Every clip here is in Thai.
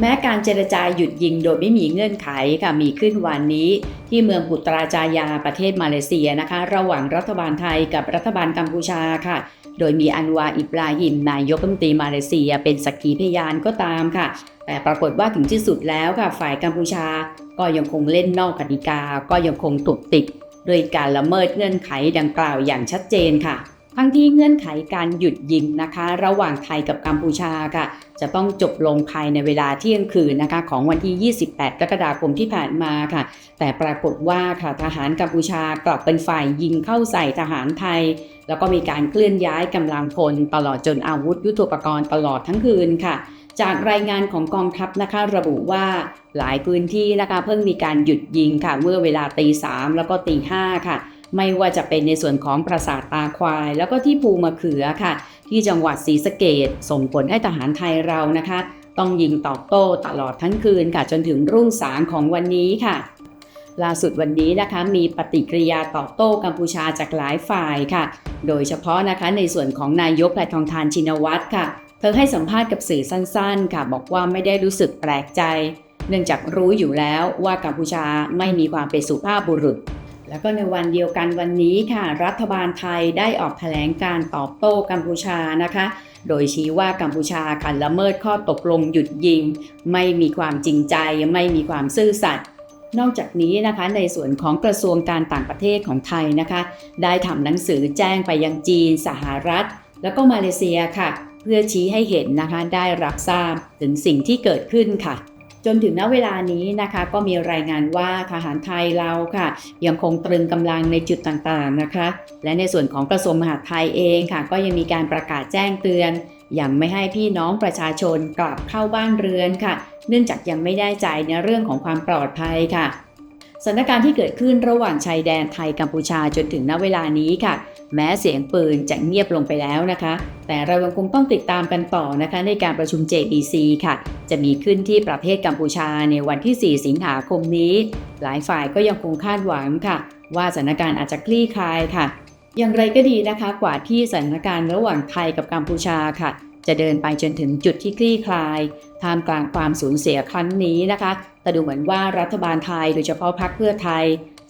แม้การเจรจาหยุดยิงโดยไม่มีเงื่อนไขค่ะมีขึ้นวันนี้ที่เมืองปุตราจายาประเทศมาเลเซียนะคะ ระหว่างรัฐบาลไทยกับรัฐบาลกัมพูชาค่ะ โดยมีอันวาอิบราฮิมนายกรัฐมนตรีมาเลเซีย เป็นสักขีพยานก็ตามค่ะ แต่ปรากฏว่าถึงที่สุดแล้วค่ะ ฝ่ายกัมพูชา ก็ยังคงเล่นนอกกติกา ก็ยังคงตุกติดโดยการละเมิดเงื่อนไขดังกล่าวอย่างชัดเจนค่ะ ทั้งที่เงื่อนไขการหยุดยิงนะคะ ระหว่างไทยกับกัมพูชาค่ะ จะต้องจบลงภายในเวลาเที่ยงคืนนะคะ ของวันที่ 28 กรกฎาคมที่ผ่านมาค่ะ แต่ปรากฏว่าค่ะทหารกัมพูชากลับเป็นฝ่ายยิงเข้าใส่ทหารไทย แล้วก็มีการเคลื่อนย้ายกำลังพลตลอดจนอาวุธยุทโธปกรณ์ตลอดทั้งคืนค่ะจากรายงานของกองทัพนะคะระบุว่าหลายพื้นที่นะคะเพิ่งมีการหยุดยิงค่ะเมื่อเวลาตีสามแล้วก็ตีห้าค่ะ ไม่ว่าจะเป็นในส่วนของปราสาทตาควาย แล้วก็ที่ภูมะเขือค่ะ ที่จังหวัดศรีสะเกดส่งผลให้ทหารไทยเรานะคะ ต้องยิงตอบโต้ตลอดทั้งคืนค่ะจนถึงรุ่งสางของวันนี้ค่ะล่าสุดวันนี้นะคะมีปฏิกิริยาตอบโต้กัมพูชาจากหลายฝ่ายค่ะ โดยเฉพาะนะคะในส่วนของนายกแพทองทานชินวัตรค่ะ เธอให้สัมภาษณ์กับสื่อสั้นๆ ค่ะ บอกว่าไม่ได้รู้สึกแปลกใจ เนื่องจากรู้อยู่แล้วว่ากัมพูชาไม่มีความเป็นสุภาพบุรุษ แล้วก็ในวันเดียวกันวันนี้ค่ะ รัฐบาลไทยได้ออกแถลงการตอบโต้กัมพูชานะคะ โดยชี้ว่ากัมพูชาขันละเมิดข้อตกลงหยุดยิง ไม่มีความจริงใจ ไม่มีความซื่อสัตย์นอกจากนี้นะคะในส่วนของกระทรวงการต่างประเทศของไทยนะคะ ได้ทำหนังสือแจ้งไปยังจีน สหรัฐ แล้วก็มาเลเซียค่ะ เพื่อชี้ให้เห็นนะคะได้รับทราบถึงสิ่งที่เกิดขึ้นค่ะ จนถึงณเวลานี้นะคะก็มีรายงานว่าทหารไทยเราค่ะ ยังคงตรึงกำลังในจุดต่างๆนะคะ และในส่วนของกระทรวงมหาดไทยเองค่ะ ก็ยังมีการประกาศแจ้งเตือน ยังไม่ให้พี่น้องประชาชนกลับเข้าบ้านเรือนค่ะ เนื่องจากยังไม่ได้ใจในเรื่องของความปลอดภัยค่ะ สถานการณ์ที่เกิดขึ้นระหว่างชายแดนไทยกัมพูชาจนถึงณเวลานี้ค่ะ แม้เสียงปืนจะเงียบลงไปแล้วนะคะ แต่เรายังคงต้องติดตามกันต่อนะคะ ในการประชุม JBC ค่ะ จะมีขึ้นที่ประเทศกัมพูชาในวันที่ 4 สิงหาคมนี้ หลายฝ่ายก็ยังคงคาดหวังค่ะ ว่าสถานการณ์อาจจะคลี่คลายค่ะ อย่างไรก็ดีนะคะ กว่าที่สถานการณ์ระหว่างไทยกับกัมพูชาค่ะ จะเดินไปจนถึงจุดที่คลี่คลายท่ามกลางความสูญเสียครั้งนี้นะคะแต่ดูเหมือนว่ารัฐบาลไทยโดยเฉพาะพรรคเพื่อไทย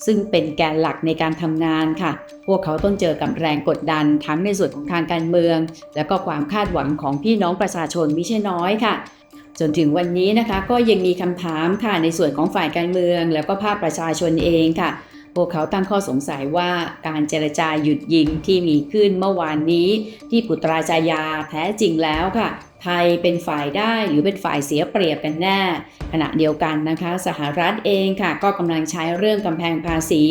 ซึ่งเป็นแกนหลักในการทำงานค่ะ พวกเขาต้องเจอกับแรงกดดันทั้งในส่วนของทางการเมือง และก็ความคาดหวังของพี่น้องประชาชนไม่ใช่น้อยค่ะจนถึงวันนี้นะคะก็ยังมีคำถามค่ะในส่วนของฝ่ายการเมือง แล้วก็ภาคประชาชนเองค่ะ วกเขาตั้งข้อสงสัยว่าการเจรจาหยุดยิงที่มีขึ้นเมื่อวานนี้ ที่ปุตราจายาแท้จริงแล้วค่ะ ไทยเป็นฝ่ายได้หรือเป็นฝ่ายเสียเปรียบกันแน่ ขณะเดียวกันนะคะ สหรัฐเองค่ะ ก็กำลังใช้เรื่องกำแพงภาษี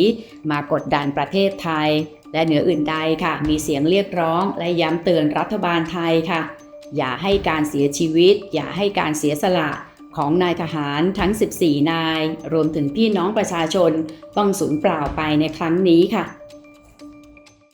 มากดดันประเทศไทย และเหนืออื่นใดค่ะ มีเสียงเรียกร้องและย้ำเตือนรัฐบาลไทยค่ะ อย่าให้การเสียชีวิต อย่าให้การเสียสละ ของนายทหารทั้ง 14 นาย รวมถึงพี่น้องประชาชนต้องสูญเปล่าไปในครั้งนี้ค่ะ